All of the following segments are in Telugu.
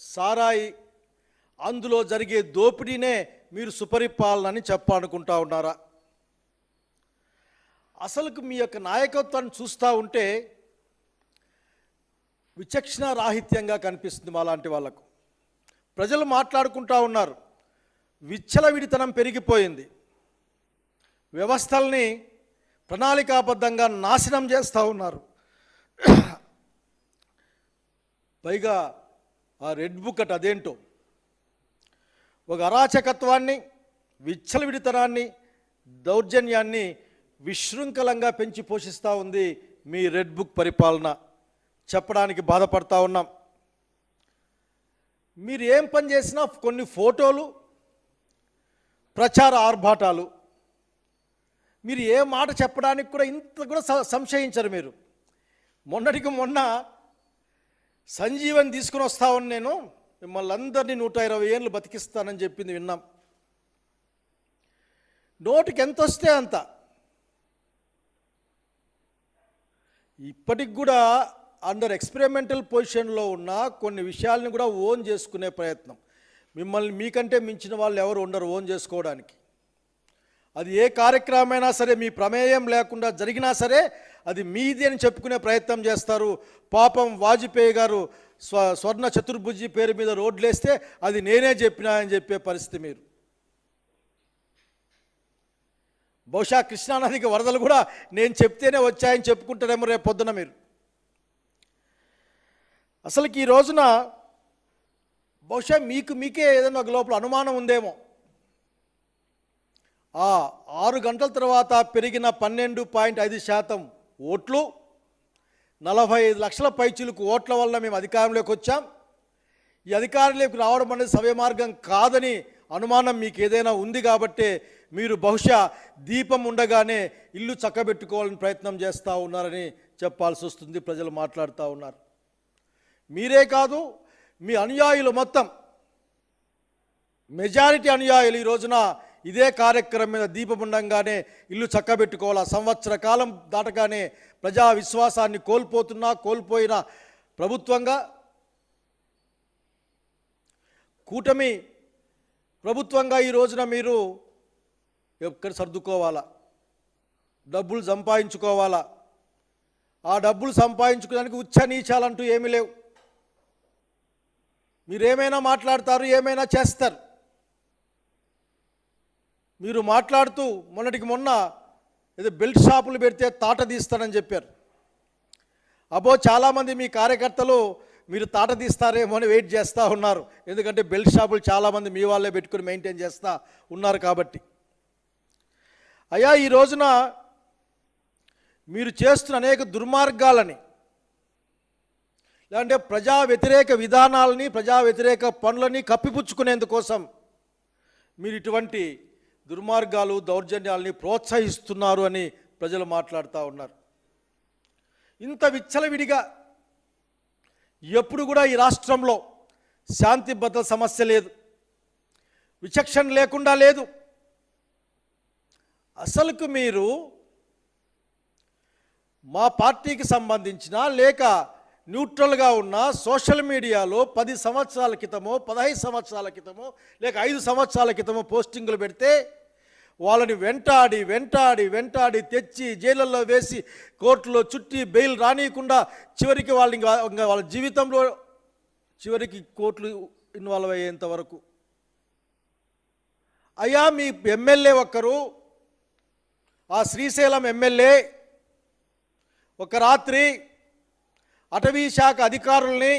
సారాయి. అందులో జరిగే దోపిడీనే మీరు సుపరిపాలనని చెప్పాలనుకుంటా ఉన్నారా? అసలుకు మీ యొక్క నాయకత్వాన్ని చూస్తూ ఉంటే విచక్షణ రాహిత్యంగా కనిపిస్తుంది మాలాంటి వాళ్ళకు. ప్రజలు మాట్లాడుకుంటా ఉన్నారు. విచ్చలవిడితనం పెరిగిపోయింది. వ్యవస్థల్ని ప్రణాళికాబద్ధంగా నాశనం చేస్తూ ఉన్నారు. పైగా ఆ రెడ్ బుక్ అట్ అదేంటో? ఒక అరాచకత్వాన్ని విచ్చలవిడితనాన్ని దౌర్జన్యాన్ని విశృంఖలంగా పెంచి పోషిస్తూ ఉంది మీ రెడ్ బుక్ పరిపాలన. చెప్పడానికి బాధపడతా ఉన్నాం. మీరు ఏం పని చేసినా కొన్ని ఫోటోలు ప్రచార ఆర్భాటాలు. మీరు ఏ మాట చెప్పడానికి కూడా ఇంత కూడా స- సంశయించరు మీరు. మొన్నటికి మొన్న సంజీవని తీసుకుని వస్తామని నేను మిమ్మల్ని అందరినీ నూట ఇరవై ఏళ్ళు బతికిస్తానని చెప్పింది విన్నాం. నోటికి ఎంత వస్తే అంత. ఇప్పటికి కూడా అండర్ ఎక్స్పెరిమెంటల్ పొజిషన్లో ఉన్న కొన్ని విషయాలను కూడా ఓన్ చేసుకునే ప్రయత్నం. మిమ్మల్ని మీకంటే మించిన వాళ్ళు ఎవరు ఉండరు ఓన్ చేసుకోవడానికి. అది ఏ కార్యక్రమమైనా సరే మీ ప్రమేయం లేకుండా జరిగినా సరే అది మీది అని చెప్పుకునే ప్రయత్నం చేస్తారు. పాపం వాజ్పేయి గారు స్వ స్వర్ణ చతుర్భుజి పేరు మీద రోడ్లేస్తే అది నేనే చెప్పినా అని చెప్పే పరిస్థితి మీరు. బహుశా కృష్ణానదికి వరదలు కూడా నేను చెప్తేనే వచ్చాయని చెప్పుకుంటారేమో రేపు పొద్దున మీరు. అసలుకి ఈ రోజున బహుశా మీకు మీకే ఏదైనా ఒక లోపల అనుమానం ఉందేమో. ఆ ఆరు గంటల తర్వాత పెరిగిన పన్నెండు పాయింట్ ఐదు శాతం ఓట్లు నలభై ఐదు లక్షల పైచులకు ఓట్ల వల్ల మేము అధికారంలోకి వచ్చాం. ఈ అధికారంలోకి రావడం అనేది సవ్య మార్గం కాదని అనుమానం మీకు ఏదైనా ఉంది కాబట్టే మీరు బహుశా దీపం ఉండగానే ఇల్లు చక్కబెట్టుకోవాలని ప్రయత్నం చేస్తూ ఉన్నారని చెప్పాల్సి వస్తుంది ప్రజలు మాట్లాడుతూ ఉన్నారు. మీరే కాదు మీ అనుయాయులు మొత్తం మెజారిటీ అనుయాయులు ఈ రోజున ఇదే కార్యక్రమం మీద దీపం ఉండంగానే ఇల్లు చక్కబెట్టుకోవాలా? సంవత్సర కాలం దాటగానే ప్రజా విశ్వాసాన్ని కోల్పోతున్నా కోల్పోయిన ప్రభుత్వంగా కూటమి ప్రభుత్వంగా ఈ రోజున మీరు ఎక్కడ సర్దుకోవాలా? డబ్బులు సంపాదించుకోవాలా? ఆ డబ్బులు సంపాదించుకోవడానికి ఉచ్చ నీచాలంటూ ఏమీ లేవు. మీరేమైనా మాట్లాడతారు ఏమైనా చేస్తారు. మీరు మాట్లాడుతూ మొన్నటికి మొన్న ఏదో బెల్ట్ షాపులు పెడితే తాట తీస్తానని చెప్పారు. అబ్బో చాలామంది మీ కార్యకర్తలు మీరు తాట తీస్తారేమో అని వెయిట్ చేస్తూ ఉన్నారు. ఎందుకంటే బెల్ట్ షాపులు చాలామంది మీ వాళ్ళే పెట్టుకుని మెయింటైన్ చేస్తూ ఉన్నారు కాబట్టి. అయ్యా ఈ రోజున మీరు చేస్తున్న అనేక దుర్మార్గాలని లేదంటే ప్రజా వ్యతిరేక విధానాలని ప్రజా వ్యతిరేక పనులని కప్పిపుచ్చుకునేందుకోసం మీరు ఇటువంటి దుర్మార్గాలు దౌర్జన్యాలని ప్రోత్సహిస్తున్నారు అని ప్రజలు మాట్లాడుతూ ఉన్నారు. ఇంత విచ్చలవిడిగా ఎప్పుడు కూడా ఈ రాష్ట్రంలో శాంతి భద్రత సమస్య లేదు. విచక్షణ లేకుండా లేదు. అసలుకు మీరు మా పార్టీకి సంబంధించిన లేక న్యూట్రల్గా ఉన్న సోషల్ మీడియాలో పది సంవత్సరాల క్రితమో పదహైదు సంవత్సరాల క్రితమో లేక ఐదు సంవత్సరాల క్రితమో పోస్టింగులు పెడితే వాళ్ళని వెంటాడి వెంటాడి వెంటాడి తెచ్చి జైళ్ళల్లో వేసి కోర్టులో చుట్టి బెయిల్ రానియకుండా చివరికి వాళ్ళని ఇంకా ఇంకా వాళ్ళ జీవితంలో చివరికి కోర్టులు ఇన్వాల్వ్ అయ్యేంత వరకు. అయ్యా మీ ఎమ్మెల్యే ఒక్కరు ఆ శ్రీశైలం ఎమ్మెల్యే ఒక రాత్రి అటవీ శాఖ అధికారుల్ని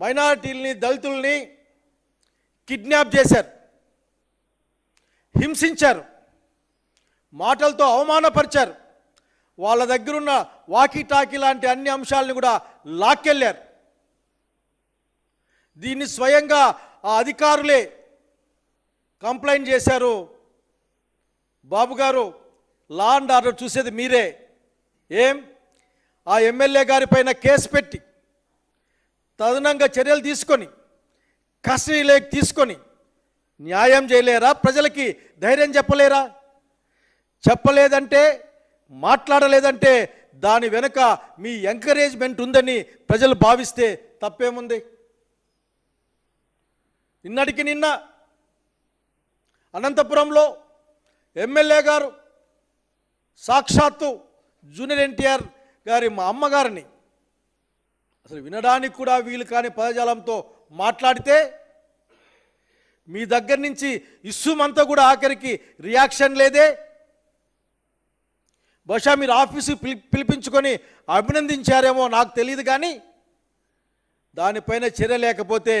మైనారిటీల్ని దళితుల్ని కిడ్నాప్ చేశారు. హింసించారు. మాటలతో అవమానపరిచారు. వాళ్ళ దగ్గరున్న వాకీ టాకీ లాంటి అన్ని అంశాలను కూడా లాక్కెళ్ళారు. దీన్ని స్వయంగా ఆ అధికారులే కంప్లైంట్ చేశారు. బాబు గారు లా అండ్ ఆర్డర్ చూసేది మీరే. ఏం? ఆ ఎమ్మెల్యే గారి పైన కేసు పెట్టి తదనంగా చర్యలు తీసుకొని కస్టడీలోకి తీసుకొని న్యాయం చేయలేరా? ప్రజలకి ధైర్యం చెప్పలేరా? చెప్పలేదంటే మాట్లాడలేదంటే దాని వెనుక మీ ఎంకరేజ్మెంట్ ఉందని ప్రజలు భావిస్తే తప్పేముంది? నిన్నటికి నిన్న అనంతపురంలో ఎమ్మెల్యే గారు సాక్షాత్తు జూనియర్ ఎన్టీఆర్ గారి మా అమ్మగారిని అసలు వినడానికి కూడా వీలు కాని పదజాలంతో మాట్లాడితే మీ దగ్గర నుంచి ఇస్సుమంతా కూడా ఆఖరికి రియాక్షన్ లేదే. బహుశా మీరు ఆఫీసు పిలి పిలిపించుకొని అభినందించారేమో నాకు తెలియదు కానీ దానిపైన చర్య లేకపోతే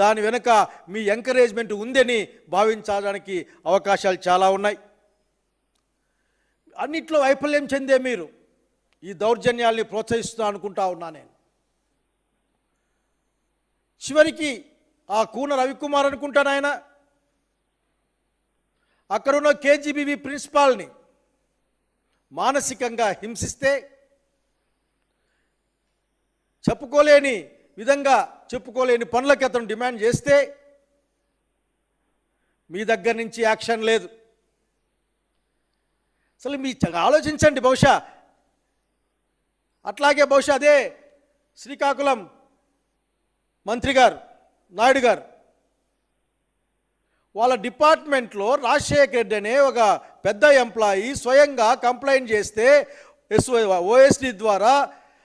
దాని వెనుక మీ ఎంకరేజ్మెంట్ ఉందని భావించడానికి అవకాశాలు చాలా ఉన్నాయి. అన్నిట్లో వైఫల్యం చెందే మీరు ఈ దౌర్జన్యాల్ని ప్రోత్సహిస్తున్నా అనుకుంటా ఉన్నా నేను. చివరికి ఆ కూన రవికుమార్ అనుకుంటాను ఆయన అక్కడున్న కేజీబీవి ప్రిన్సిపాల్ని మానసికంగా హింసిస్తే చెప్పుకోలేని విధంగా చెప్పుకోలేని పనులకి అతను డిమాండ్ చేస్తే మీ దగ్గర నుంచి యాక్షన్ లేదు. అసలు మీ చ- ఆలోచించండి బహుశా. అట్లాగే బహుశా అదే శ్రీకాకుళం మంత్రి గారు నాయుడు గారు. వాళ్ళ డిపార్ట్మెంట్లో రాజశేఖర్ రెడ్డి అనే ఒక పెద్ద ఎంప్లాయీ స్వయంగా కంప్లైంట్ చేస్తే ఎస్ ఓఎస్డి ద్వారా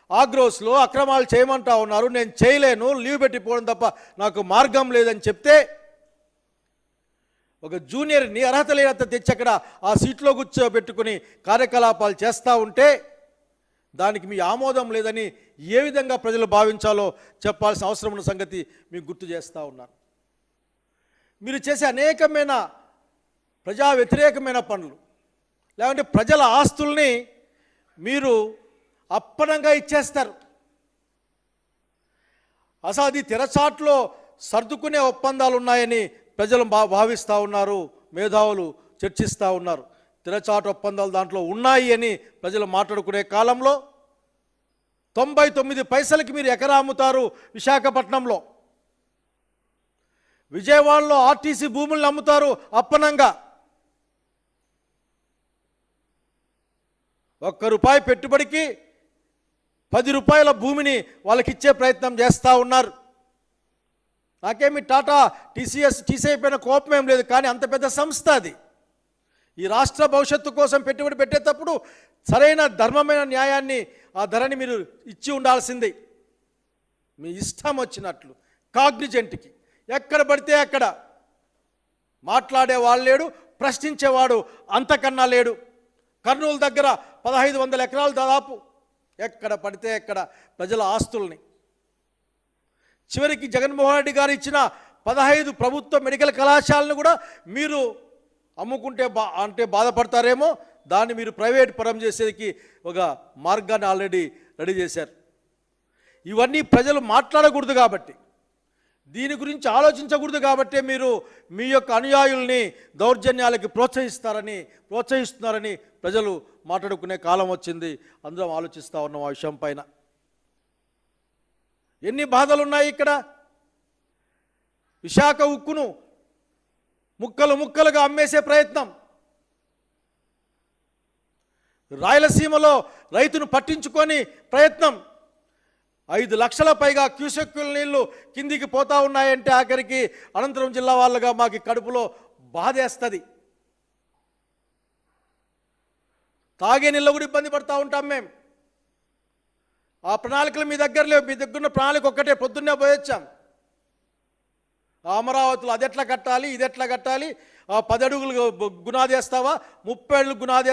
ఆగ్రోస్లో అక్రమాలు చేయమంటా ఉన్నారు నేను చేయలేను లీవ్ పెట్టిపోవడం తప్ప నాకు మార్గం లేదని చెప్తే ఒక జూనియర్ని అర్హత లేనంత తెచ్చి అక్కడ ఆ సీట్లో కూర్చోబెట్టుకుని కార్యకలాపాలు చేస్తూ ఉంటే దానికి మీ ఆమోదం లేదని ఏ విధంగా ప్రజలు భావించాలో చెప్పాల్సిన అవసరం ఉన్న సంగతి మీకు గుర్తు చేస్తూ ఉన్నాను. మీరు చేసే అనేకమైన ప్రజా వ్యతిరేకమైన పనులు లేకుంటే ప్రజల ఆస్తుల్ని మీరు అప్పనంగా ఇచ్చేస్తారు. అసలు అది తెరచాట్లో సర్దుకునే ఒప్పందాలు ఉన్నాయని ప్రజలు భా భావిస్తూ ఉన్నారు మేధావులు చర్చిస్తూ ఉన్నారు. తిరచాటు ఒప్పందాలు దాంట్లో ఉన్నాయి అని ప్రజలు మాట్లాడుకునే కాలంలో తొంభై తొమ్మిది పైసలకి మీరు ఎకరా అమ్ముతారు విశాఖపట్నంలో. విజయవాడలో ఆర్టీసీ భూములను అమ్ముతారు అప్పనంగా. ఒక్క రూపాయి పెట్టుబడికి పది రూపాయల భూమిని వాళ్ళకి ఇచ్చే ప్రయత్నం చేస్తూ ఉన్నారు. నాకేమి టాటా టీసీఎస్ టీసీ అయిపోయిన కోపం ఏం లేదు కానీ అంత పెద్ద సంస్థ అది. ఈ రాష్ట్ర భవిష్యత్తు కోసం పెట్టుబడి పెట్టేటప్పుడు సరైన ధర్మమైన న్యాయాన్ని ఆ ధరని మీరు ఇచ్చి ఉండాల్సింది. మీ ఇష్టం వచ్చినట్లు కాగ్నిజెంట్కి. ఎక్కడ పడితే అక్కడ మాట్లాడేవాడు లేడు ప్రశ్నించేవాడు అంతకన్నా లేడు. కర్నూలు దగ్గర పదహైదు వందల ఎకరాలు దాదాపు. ఎక్కడ పడితే ఎక్కడ ప్రజల ఆస్తుల్ని. చివరికి జగన్మోహన్ రెడ్డి గారు ఇచ్చిన పదహైదు ప్రభుత్వ మెడికల్ కళాశాలను కూడా మీరు అమ్ముకుంటే బా అంటే బాధపడతారేమో దాన్ని మీరు ప్రైవేట్ పరం చేసేకి ఒక మార్గాన్ని ఆల్రెడీ రెడీ చేశారు. ఇవన్నీ ప్రజలు మాట్లాడకూడదు కాబట్టి దీని గురించి ఆలోచించకూడదు కాబట్టే మీరు మీ యొక్క అనుయాయుల్ని దౌర్జన్యాలకి ప్రోత్సహిస్తారని ప్రోత్సహిస్తున్నారని ప్రజలు మాట్లాడుకునే కాలం వచ్చింది. అందరం ఆలోచిస్తూ ఉన్నాం ఆ విషయం పైన. ఎన్ని బాధలు ఉన్నాయి ఇక్కడ? విశాఖ ఉక్కును ముక్కలు ముక్కలుగా అమ్మేసే ప్రయత్నం. రాయలసీమలో రైతును పట్టించుకొని ప్రయత్నం. ఐదు లక్షల పైగా క్యూసెక్కుల నీళ్ళు కిందికి పోతా ఉన్నాయంటే ఆఖరికి అనంతరం జిల్లా వాళ్ళగా మాకు కడుపులో బాధేస్తుంది. తాగే నీళ్ళు కూడా ఇబ్బంది పడుతూ ఉంటాం మేము ఆ ప్రణాళికలు మీ దగ్గర లేవు మీ దగ్గర ఉన్న ప్రణాళిక ఒక్కటే పొద్దున్నే పోయొచ్చాం. అమరావతిలో అది ఎట్లా కట్టాలి ఇది ఎట్లా కట్టాలి? పదడుగులు పది అడుగులు ముప్పై అడుగులు గునాది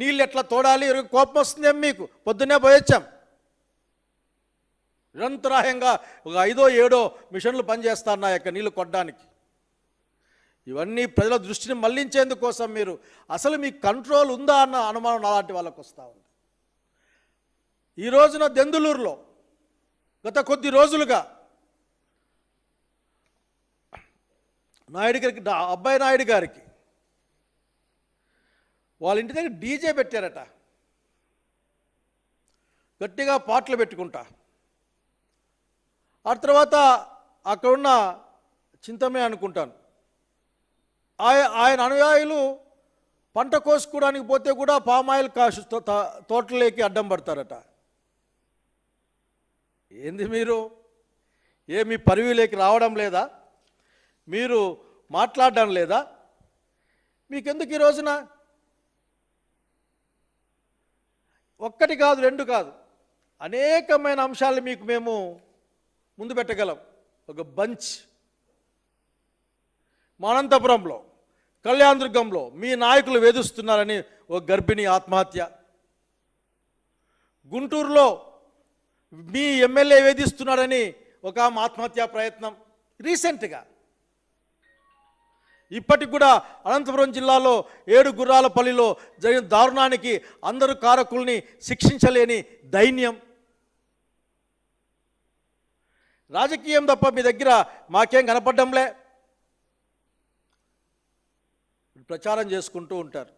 నీళ్ళు ఎట్లా తోడాలి? కోపం వస్తుందేం మీకు? పొద్దున్నే పోయొచ్చాం నిరంతరాయంగా ఒక ఐదో ఏడో మిషన్లు పనిచేస్తున్నాయి అక్కడ నీళ్ళు కొట్టడానికి. ఇవన్నీ ప్రజల దృష్టిని మళ్ళించేందుకోసం మీరు అసలు మీకు కంట్రోల్ ఉందా అన్న అనుమానం అలాంటి వాళ్ళకు వస్తూ ఉంది. ఈ రోజున దెందులూరులో గత కొద్ది రోజులుగా నాయుడు గారికి అబ్బాయి నాయుడు గారికి వాళ్ళ ఇంటి దగ్గర డీజే పెట్టారట. గట్టిగా పాటలు పెట్టుకుంటా. ఆ తర్వాత అక్కడున్న చింతమే అనుకుంటాను. ఆయ ఆయన అనుయాయులు పంట కోసుకోవడానికి పోతే కూడా పామాయిల్ కాసు తో- తోటలోకి అడ్డం పడతారట. ఏంది మీరు? ఏ మీ పరివిలోకి రావడం లేదా? మీరు మాట్లాడడం లేదా? మీకెందుకు ఈ రోజున? ఒక్కటి కాదు రెండు కాదు. అనేకమైన అంశాలు మీకు మేము ముందు పెట్టగలం. ఒక బంచ్. మానంతపురంలో కళ్యాణదుర్గంలో మీ నాయకులు వేధిస్తున్నారని ఒక గర్భిణి ఆత్మహత్య. గుంటూరులో మీ ఎమ్మెల్యే వేధిస్తున్నాడని ఒక ఆమె ఆత్మహత్యా ప్రయత్నం. రీసెంట్గా ఇప్పటికి కూడా అనంతపురం జిల్లాలో ఏడు గుర్రాలపల్లిలో జరిగిన దారుణానికి అందరూ కారకుల్ని శిక్షించలేని దైన్యం. రాజకీయం తప్ప మీ దగ్గర మాకేం కనపడ్డంలే. ప్రచారం చేసుకుంటూ ఉంటారు.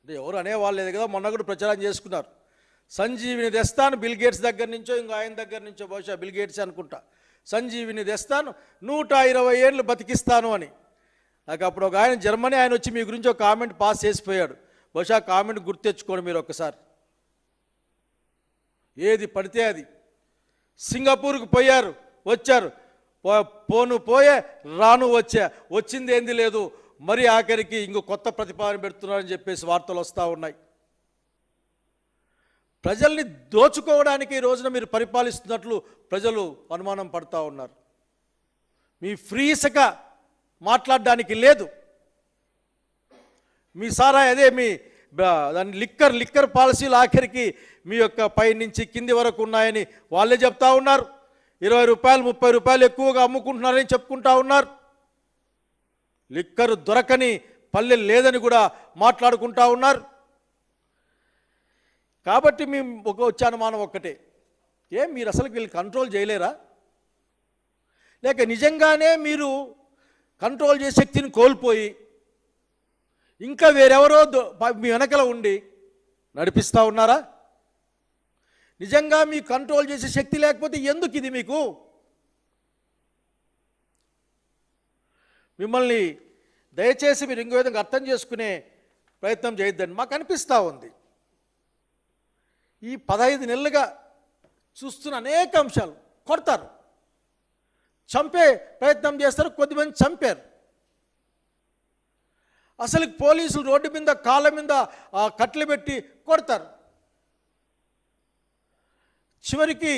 అంటే ఎవరు అనేవాళ్ళు లేదు కదా మొన్న కూడా ప్రచారం చేసుకున్నారు. సంజీవిని తెస్తాను బిల్ గేట్స్ దగ్గర నుంచో ఇంకో ఆయన దగ్గర నుంచో బహుశా బిల్ గేట్స్ అనుకుంటా. సంజీవిని తెస్తాను నూట ఇరవై ఏళ్ళు బతికిస్తాను అని. నాకు అప్పుడు ఒక ఆయన జర్మనీ ఆయన వచ్చి మీ గురించి ఒక కామెంట్ పాస్ చేసిపోయాడు. బహుశా కామెంట్ కామెంట్ గుర్తెచ్చుకోండి మీరు ఒకసారి. ఏది పడితే అది. సింగపూర్కి పోయారు వచ్చారు. పోను పోయే రాను వచ్చా. వచ్చింది ఏంది లేదు. మరి ఆఖరికి ఇంకో కొత్త ప్రతిపాదన పెడుతున్నారని చెప్పేసి వార్తలు వస్తూ ఉన్నాయి. ప్రజల్ని దోచుకోవడానికి ఈ రోజున మీరు పరిపాలిస్తున్నట్లు ప్రజలు అనుమానం పడుతూ ఉన్నారు. మీ ఫ్రీ ఇసుక మాట్లాడడానికి లేదు. మీ సారా అదే మీ దాన్ని దాని లిక్కర్ లిక్కర్ పాలసీలు ఆఖరికి మీ యొక్క పై నుంచి కింది వరకు ఉన్నాయని వాళ్ళే చెప్తా ఉన్నారు. ఇరవై రూపాయలు ముప్పై రూపాయలు ఎక్కువగా అమ్ముకుంటున్నారని చెప్పుకుంటా ఉన్నారు. లిక్కర్ దొరకని పల్లె లేదని కూడా మాట్లాడుకుంటా ఉన్నారు. కాబట్టి మేము ఒక వచ్చానుమానం ఒక్కటే. ఏం మీరు అసలు వీళ్ళు కంట్రోల్ చేయలేరా? లేక నిజంగానే మీరు కంట్రోల్ చేసే శక్తిని కోల్పోయి ఇంకా వేరెవరో దో- మీ వెనకల ఉండి నడిపిస్తూ ఉన్నారా? నిజంగా మీ కంట్రోల్ చేసే శక్తి లేకపోతే ఎందుకు ఇది మీకు? మిమ్మల్ని దయచేసి మీరు ఇంకో విధంగా అర్థం చేసుకునే ప్రయత్నం చేయొద్దని మాకు అనిపిస్తూ ఉంది. ఈ పదహైదు నెలలుగా చూస్తున్న అనేక అంశాలు కొడతారు. చంపే ప్రయత్నం చేస్తారు కొద్దిమంది చంపారు. అసలు పోలీసులు రోడ్డు మీద కాళ్ళ మీద ఆ, కట్లు పెట్టి కొడతారు. చివరికి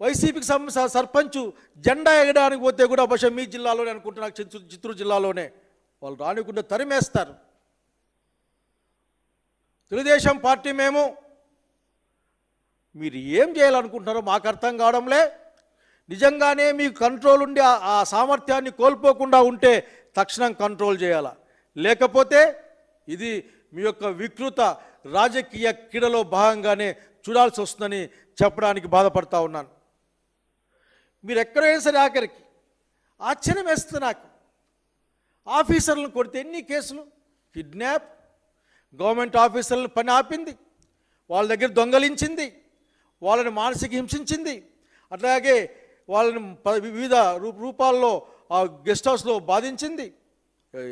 వైసీపీకి సం సర్పంచ్ జెండా ఎగడానికి పోతే కూడా బహుశా మీ జిల్లాలోనే అనుకుంటున్నా చిత్తూరు చిత్తూరు జిల్లాలోనే. వాళ్ళు రానికుండా తరిమేస్తారు. తెలుగుదేశం పార్టీ మేము మీరు ఏం చేయాలనుకుంటున్నారో మాకు అర్థం కావడంలే. నిజంగానే మీకు కంట్రోల్ ఉండి ఆ- సామర్థ్యాన్ని కోల్పోకుండా ఉంటే తక్షణం కంట్రోల్ చేయాలా? లేకపోతే ఇది మీ యొక్క వికృత రాజకీయ క్రీడలో భాగంగానే చూడాల్సి వస్తుందని చెప్పడానికి బాధపడతా ఉన్నాను. మీరు ఎక్కడైనా సరే ఆఖరికి ఆశ్చర్యం వేస్తుంది నాకు. ఆఫీసర్లను కొడితే ఎన్ని కేసులు? కిడ్నాప్ గవర్నమెంట్ ఆఫీసర్లను పని ఆపింది వాళ్ళ దగ్గర దొంగలించింది వాళ్ళని మానసిక హింసించింది. అట్లాగే వాళ్ళని ప- వివిధ రూ- రూపాల్లో ఆ గెస్ట్ హౌస్లో బాధించింది.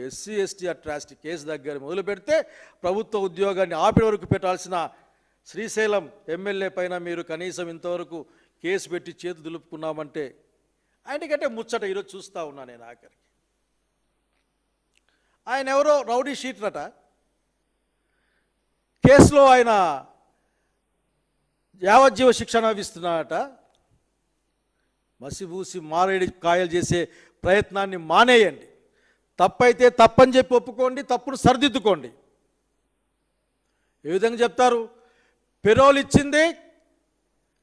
ఎస్సీ ఎస్టీ అట్రాసిటీ కేసు దగ్గర మొదలు పెడితే ప్రభుత్వ ఉద్యోగాన్ని ఆపిన వరకు పెట్టాల్సిన శ్రీశైలం ఎమ్మెల్యే పైన మీరు కనీసం ఇంతవరకు కేసు పెట్టి చేతు దులుపుకున్నామంటే ఆయనకంటే ముచ్చట ఈరోజు చూస్తూ ఉన్నా నేను ఆఖరికి. ఆయన ఎవరో రౌడీ షీట్రట. కేసులో ఆయన యావజ్జీవ శిక్షణ ఇస్తున్నాడట మసిబూసి మారేడి కాయలు చేసే ప్రయత్నాన్ని మానేయండి. తప్పైతే తప్పని చెప్పి ఒప్పుకోండి తప్పును సరిదిద్దుకోండి. ఏ విధంగా చెప్తారు? పెరోల్ ఇచ్చింది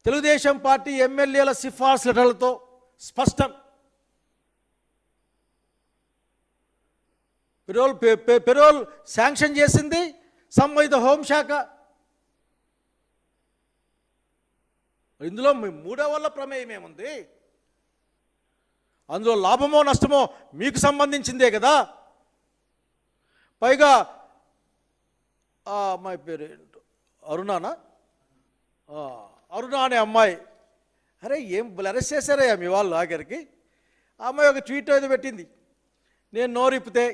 తెలుగుదేశం పార్టీ ఎమ్మెల్యేల సిఫార్సు లెటర్లతో స్పష్టం. పెరోల్ పె- పెరోల్ శాంక్షన్ చేసింది సంబంధిత హోంశాఖ. ఇందులో మూడో వల్ల ప్రమేయం ఏముంది? అందులో లాభమో నష్టమో మీకు సంబంధించిందే కదా. పైగా ఆ అమ్మాయి పేరు అరుణానా? అరుణ అనే అమ్మాయి. అరే ఏం అరెస్ట్ చేశారయ్యా మీ వాళ్ళు ఆఖరికి? ఆ అమ్మాయి ఒక ట్వీట్ ఏదో పెట్టింది. నేను నోరిప్పితే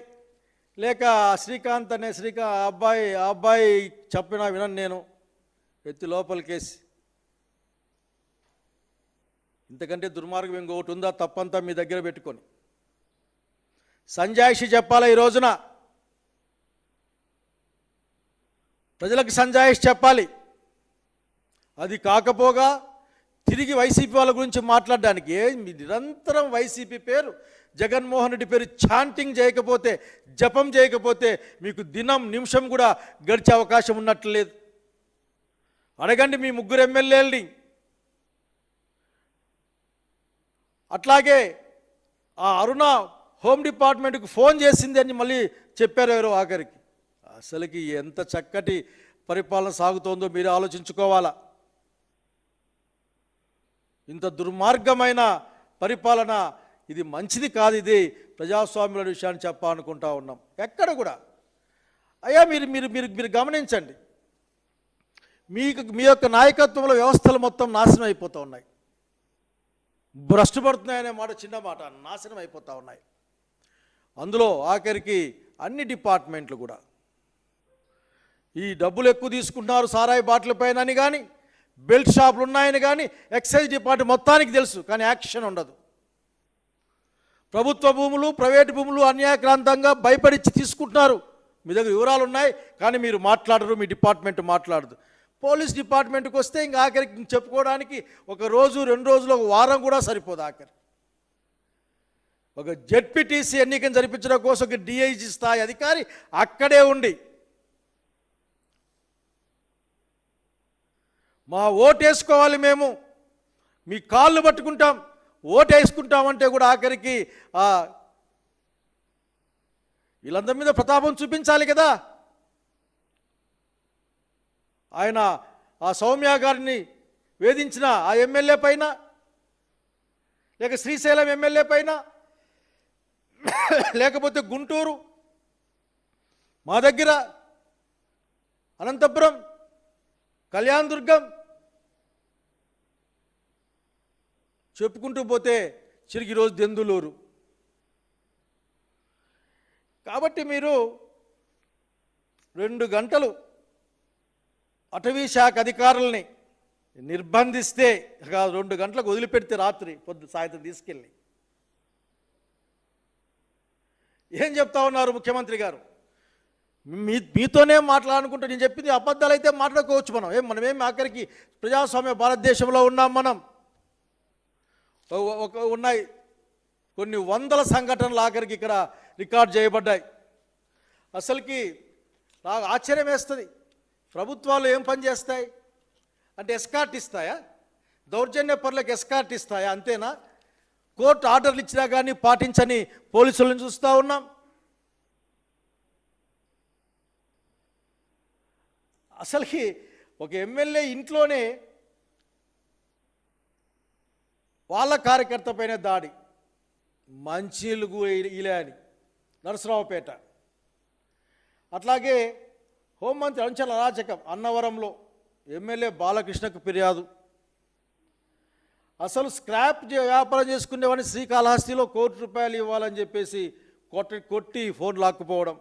లేక శ్రీకాంత్ అనే శ్రీకా ఆ అబ్బాయి ఆ అబ్బాయి చెప్పినా వినను నేను. ఎత్తి లోపలికేసి. ఇంతకంటే దుర్మార్గం ఇంకొకటి ఉందా? తప్పంతా మీ దగ్గర పెట్టుకొని. సంజాయిషి చెప్పాలా ఈ రోజున? ప్రజలకు సంజాయిషి చెప్పాలి. అది కాకపోగా తిరిగి వైసీపీ వాళ్ళ గురించి మాట్లాడడానికి మీ నిరంతరం వైసీపీ పేరు జగన్మోహన్ రెడ్డి పేరు ఛాంటింగ్ చేయకపోతే జపం చేయకపోతే మీకు దినం నిమిషం కూడా గడిచే అవకాశం ఉన్నట్లు లేదు. అడగండి మీ ముగ్గురు ఎమ్మెల్యేలని. అట్లాగే ఆ అరుణ హోమ్ డిపార్ట్మెంట్కి ఫోన్ చేసింది అని మళ్ళీ చెప్పారు ఎవరు ఆఖరికి. అసలుకి ఎంత చక్కటి పరిపాలన సాగుతోందో మీరు ఆలోచించుకోవాలా? ఇంత దుర్మార్గమైన పరిపాలన ఇది మంచిది కాదు ఇది ప్రజాస్వామ్యుల విషయాన్ని చెప్పాలనుకుంటా ఉన్నాం. ఎక్కడ కూడా. అయ్యా మీరు మీరు మీరు మీరు గమనించండి. మీకు మీ యొక్క నాయకత్వంలో వ్యవస్థలు మొత్తం నాశనం అయిపోతూ ఉన్నాయి. భ్రష్టపడుతున్నాయనే మాట చిన్న మాట నాశనం అయిపోతూ ఉన్నాయి. అందులో ఆఖరికి అన్ని డిపార్ట్మెంట్లు కూడా. ఈ డబ్బులు ఎక్కువ తీసుకుంటున్నారు సారాయి బాటిల్ పైన అని కానీ బెల్ట్ షాపులు ఉన్నాయని కానీ ఎక్సైజ్ డిపార్ట్మెంట్ మొత్తానికి తెలుసు కానీ యాక్షన్ ఉండదు. ప్రభుత్వ భూములు ప్రైవేటు భూములు అన్యాయక్రాంతంగా భయపడిచ్చి తీసుకుంటున్నారు. మీ దగ్గర వివరాలు ఉన్నాయి కానీ మీరు మాట్లాడరు మీ డిపార్ట్మెంట్ మాట్లాడదు. పోలీస్ డిపార్ట్మెంట్కి వస్తే ఇంకా ఆఖరికి చెప్పుకోవడానికి ఒక రోజు రెండు రోజులు ఒక వారం కూడా సరిపోదు ఆఖరి. ఒక జెడ్పీటీసీ ఎన్నికను జరిపించడం కోసం ఒక డిఐజీ స్థాయి అధికారి అక్కడే ఉండి మా ఓటేసుకోవాలి మేము మీ కాళ్ళు పట్టుకుంటాం ఓటేసుకుంటామంటే కూడా ఆఖరికి వీళ్ళందరి మీద ప్రతాపం చూపించాలి కదా ఆయన ఆ సౌమ్య గారిని వేధించిన ఆ ఎమ్మెల్యే పైన లేక శ్రీశైలం ఎమ్మెల్యే పైన లేకపోతే గుంటూరు మా దగ్గర అనంతపురం కళ్యాణ్ దుర్గం చెప్పుకుంటూ పోతే చిరిగి రోజు దెందులూరు. కాబట్టి మీరు రెండు గంటలు అటవీ శాఖ అధికారుల్ని నిర్బంధిస్తే రెండు గంటలకు వదిలిపెడితే రాత్రి పొద్దు సాయంత్రం తీసుకెళ్ళి. ఏం చెప్తా ఉన్నారు ముఖ్యమంత్రి గారు? మీ మీతోనే మాట్లాడుకుంటా నేను చెప్పింది అబద్ధాలు అయితే మాట్లాడుకోవచ్చు మనం. ఏం మనమేం ఆఖరికి ప్రజాస్వామ్య భారతదేశంలో ఉన్నాం మనం? ఒక- ఒక ఉన్నాయి. కొన్ని వందల సంఘటనలు ఆఖరికి ఇక్కడ రికార్డ్ చేయబడ్డాయి. అసలుకి నాకు ఆశ్చర్యం వేస్తుంది. ప్రభుత్వాలు ఏం పని చేస్తాయి? అంటే ఎస్కార్ట్ ఇస్తాయా? దౌర్జన్య పరులకు ఎస్కార్ట్ ఇస్తాయా? అంతేనా? కోర్టు ఆర్డర్లు ఇచ్చినా కానీ పాటించని పోలీసులను చూస్తూ ఉన్నాం. అసలుకి ఒక ఎమ్మెల్యే ఇంట్లోనే వాళ్ళ కార్యకర్త పైన దాడి. మంచిలుగు ఇలా అని. నరసరావుపేట. అట్లాగే హోంమంత్రి అంచెల అరాచకం అన్నవరంలో ఎమ్మెల్యే బాలకృష్ణకు ఫిర్యాదు. అసలు స్క్రాప్ చే- వ్యాపారం చేసుకునేవాడిని శ్రీకాళహస్తిలో కోటి రూపాయలు ఇవ్వాలని చెప్పేసి కొట్టి కొట్టి ఫోన్ లాక్కుపోవడం.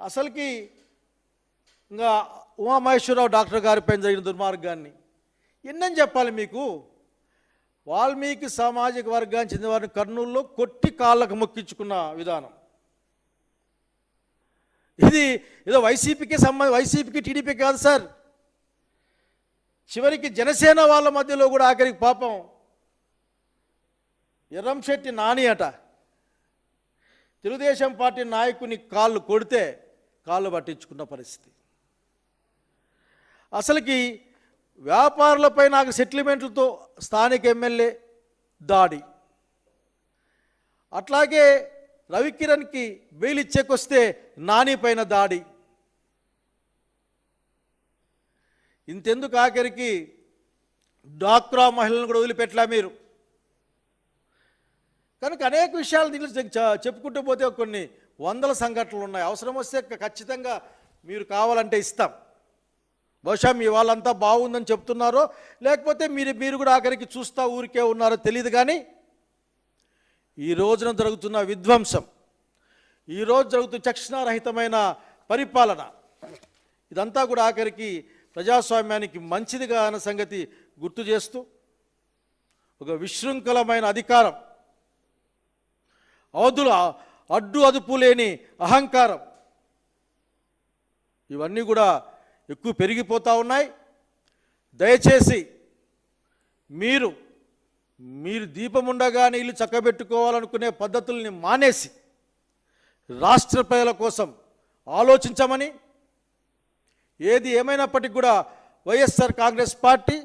అసలుకి ఇంకా ఉమామహేశ్వరరావు డాక్టర్ గారిపై జరిగిన దుర్మార్గాన్ని ఎన్నని చెప్పాలి మీకు? వాల్మీకి సామాజిక వర్గానికి చెందిన వారిని కర్నూలులో కొట్టి కాళ్ళకు మొక్కించుకున్న విధానం. ఇది ఏదో వైసీపీకి సంబంధం వైసీపీకి టీడీపీ కాదు సార్. చివరికి జనసేన వాళ్ళ మధ్యలో కూడా ఆఖరికి పాపం ఎర్రంశెట్టి నాని అట. తెలుగుదేశం పార్టీ నాయకుని కాళ్ళు కొడితే కాళ్ళు పట్టించుకున్న పరిస్థితి. అసలుకి వ్యాపారులపై నాకు సెటిల్మెంట్లతో స్థానిక ఎమ్మెల్యే దాడి. అట్లాగే రవికిరణ్కి బెయిల్ ఇచ్చేకొస్తే నాని పైన దాడి. ఇంతెందుకు ఆఖరికి డాక్రా మహిళలను కూడా వదిలిపెట్టలే మీరు? కనుక అనేక విషయాలు దీనిలో చెప్పుకుంటూ పోతే కొన్ని వందల సంఘటనలు ఉన్నాయి. అవసరం వస్తే ఖచ్చితంగా మీరు కావాలంటే ఇస్తాం. బహుశా మీ వాళ్ళంతా బాగుందని చెప్తున్నారో లేకపోతే మీరు మీరు కూడా ఆఖరికి చూస్తా ఊరికే ఉన్నారో తెలియదు కానీ ఈ రోజున జరుగుతున్న విధ్వంసం ఈరోజు జరుగుతున్న చక్షణారహితమైన పరిపాలన ఇదంతా కూడా ఆఖరికి ప్రజాస్వామ్యానికి మంచిదిగా అన్న సంగతి గుర్తు చేస్తూ ఒక విశృంఖలమైన అధికారం అవధుల అడ్డు అదుపు లేని అహంకారం ఇవన్నీ కూడా ఎక్కువ పెరిగిపోతూ ఉన్నాయి. దయచేసి మీరు మీరు దీపం ఉండగానే ఇల్లు చక్కబెట్టుకోవాలనుకునే పద్ధతుల్ని మానేసి రాష్ట్ర ప్రజల కోసం ఆలోచించమని ఏది ఏమైనప్పటికీ కూడా వైఎస్ఆర్ కాంగ్రెస్ పార్టీ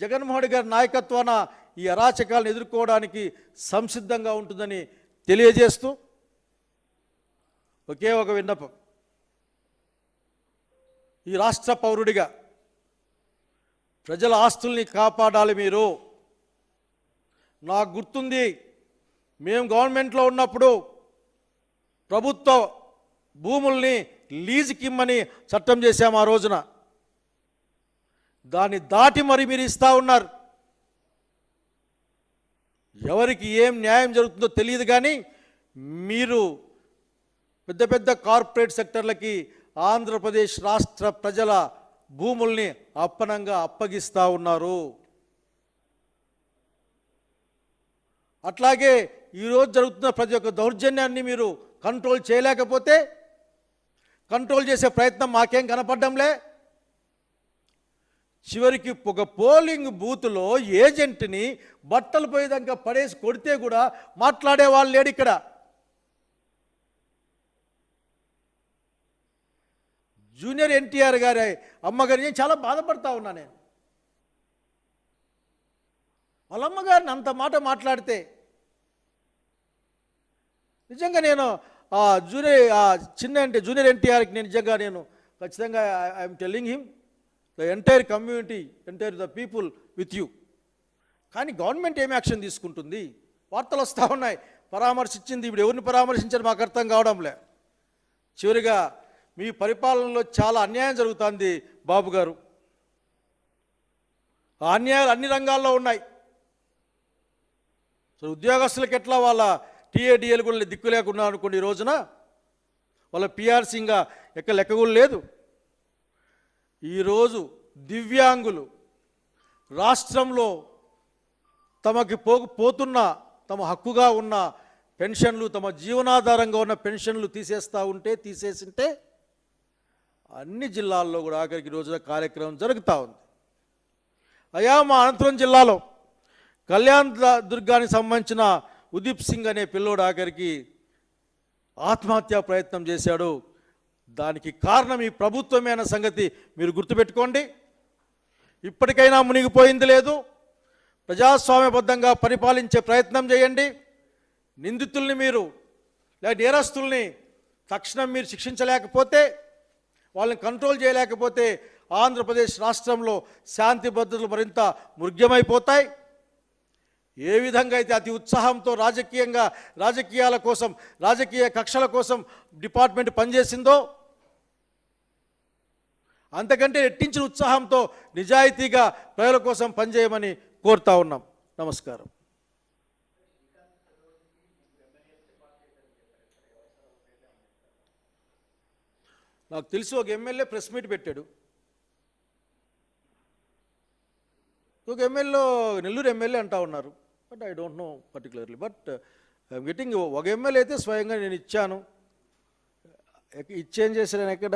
జగన్మోహన్ రెడ్డి గారి నాయకత్వాన ఈ అరాచకాలను ఎదుర్కోవడానికి సంసిద్ధంగా ఉంటుందని తెలియజేస్తూ ఒకే ఒక విన్నపం. ఈ రాష్ట్ర పౌరుడిగా ప్రజల ఆస్తుల్ని కాపాడాలి మీరు. నాకు గుర్తుంది మేము గవర్నమెంట్లో ఉన్నప్పుడు ప్రభుత్వ భూముల్ని లీజుకి ఇమ్మని చట్టం చేశాము ఆ రోజున. దాన్ని దాటి మరి మీరు ఇస్తా ఉన్నారు. ఎవరికి ఏం న్యాయం జరుగుతుందో తెలియదు కానీ మీరు పెద్ద పెద్ద కార్పొరేట్ సెక్టర్లకి ఆంధ్రప్రదేశ్ రాష్ట్ర ప్రజల భూముల్ని అప్పనంగా అప్పగిస్తూ ఉన్నారు. అట్లాగే ఈరోజు జరుగుతున్న ప్రతి ఒక్క దౌర్జన్యాన్ని మీరు కంట్రోల్ చేయలేకపోతే కంట్రోల్ చేసే ప్రయత్నం మాకేం కనపడ్డంలే. చివరికి ఒక పోలింగ్ బూత్లో ఏజెంట్ని బట్టలు పోయేదాకా పడేసి కొడితే కూడా మాట్లాడే వాళ్ళు లేడు ఇక్కడ. జూనియర్ ఎన్టీఆర్ గారి అమ్మగారి నేను చాలా బాధపడతా ఉన్నా నేను. వాళ్ళ అమ్మగారిని అంత మాట మాట్లాడితే నిజంగా నేను ఆ జూనియర్ ఆ చిన్న అంటే జూనియర్ ఎన్టీఆర్కి నేను నిజంగా నేను ఖచ్చితంగా I'm telling him the entire community entire the people with you. కానీ గవర్నమెంట్ ఏం యాక్షన్ తీసుకుంటుంది? వార్తలు వస్తూ ఉన్నాయి. పరామర్శించింది ఇప్పుడు ఎవరిని పరామర్శించారు మాకు అర్థం కావడంలే చివరిగా మీ పరిపాలనలో చాలా అన్యాయం జరుగుతుంది బాబు గారు. ఆ అన్యాయాలు అన్ని రంగాల్లో ఉన్నాయి. సో ఉద్యోగస్తులకు ఎట్లా వాళ్ళ టీఏడిఎల్ కూడా దిక్కు లేకుండా అనుకోండి ఈ రోజున వాళ్ళ పిఆర్సీ ఇంకా ఎక్క లెక్క కూడా లేదు. ఈరోజు దివ్యాంగులు రాష్ట్రంలో తమకి పో పోతున్న తమ హక్కుగా ఉన్న పెన్షన్లు తమ జీవనాధారంగా ఉన్న పెన్షన్లు తీసేస్తూ ఉంటే తీసేసింటే అన్ని జిల్లాల్లో కూడా ఆఖరికి రోజున కార్యక్రమం జరుగుతూ ఉంది. అయా మా అనంతపురం జిల్లాలో కళ్యాణ్ దుర్గానికి సంబంధించిన ఉదీప్ సింగ్ అనే పిల్లోడు ఆఖరికి ఆత్మహత్యా ప్రయత్నం చేశాడు. దానికి కారణం ఈ ప్రభుత్వమే అన్న సంగతి మీరు గుర్తుపెట్టుకోండి. ఇప్పటికైనా మునిగిపోయింది లేదు. ప్రజాస్వామ్యబద్ధంగా పరిపాలించే ప్రయత్నం చేయండి. నిందితుల్ని మీరు లేదా నేరస్తుల్ని తక్షణం మీరు శిక్షించలేకపోతే వాళ్ళని కంట్రోల్ చేయలేకపోతే ఆంధ్రప్రదేశ్ రాష్ట్రంలో శాంతి భద్రతలు మరింత మృగ్యమైపోతాయి. ఏ విధంగా అయితే అతి ఉత్సాహంతో రాజకీయంగా రాజకీయాల కోసం రాజకీయ కక్షల కోసం డిపార్ట్మెంట్ పనిచేసిందో అంతకంటే రెట్టించిన ఉత్సాహంతో నిజాయితీగా ప్రజల కోసం పనిచేయమని కోరుతా ఉన్నాం. నమస్కారం. నాకు తెలిసి ఒక ఎమ్మెల్యే ప్రెస్ మీట్ పెట్టాడు. ఒక ఎమ్మెల్యే నెల్లూరు ఎమ్మెల్యే అంటా ఉన్నారు. But I don't know particularly but I'm getting ఒక ఎమ్మెల్యే అయితే స్వయంగా నేను ఇచ్చాను. ఇచ్చేం చేశాను ఎక్కడ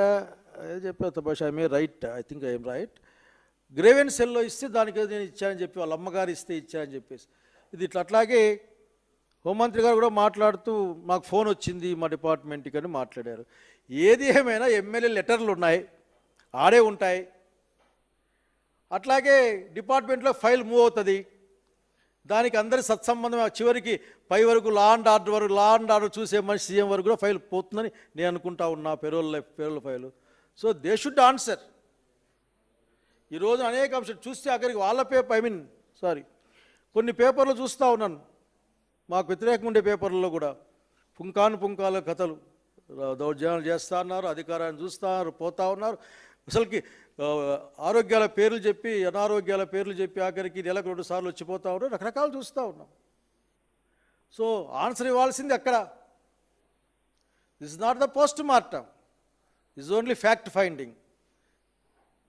చెప్పారు చెప్పా I may right I think I'm right. Graven సెల్లో ఇస్తే దానికి నేను ఇచ్చానని చెప్పి వాళ్ళ అమ్మగారు ఇస్తే ఇచ్చానని చెప్పేసి. ఇది ఇట్లా అట్లాగే హోంమంత్రి గారు కూడా మాట్లాడుతూ మాకు ఫోన్ వచ్చింది మా డిపార్ట్మెంట్కి అని మాట్లాడారు. ఏది ఏమైనా ఎమ్మెల్యే లెటర్లు ఉన్నాయి ఆడే ఉంటాయి. అట్లాగే డిపార్ట్మెంట్లో ఫైల్ మూవ్ అవుతుంది. దానికి అందరి సత్సంబంధం చివరికి పై వరకు లా అండ్ ఆర్డర్ వరకు లా అండ్ ఆర్డర్ చూసే మనిషి సీఎం వరకు కూడా ఫైల్ పోతుందని నేను అనుకుంటా ఉన్నా parole parole file. So they should answer ఈరోజు అనేక అంశాలు చూస్తే అక్కడికి వాళ్ళ పేపర్ ఐ మీన్ సారీ కొన్ని పేపర్లు చూస్తూ ఉన్నాను. మాకు వ్యతిరేకంగా ఉండే పేపర్లలో కూడా. పుంకాను పుంకాల కథలు. దౌర్జన్యాలు చేస్తూ ఉన్నారు అధికారాన్ని చూస్తూ ఉన్నారు పోతూ ఉన్నారు. అసలుకి ఆరోగ్యాల పేర్లు చెప్పి అనారోగ్యాల పేర్లు చెప్పి ఆఖరికి నెలకు రెండు సార్లు వచ్చిపోతూ ఉన్నాం. రకరకాలు చూస్తూ ఉన్నాం. సో ఆన్సర్ ఇవ్వాల్సింది అక్కడ. This not the post mortem is only fact finding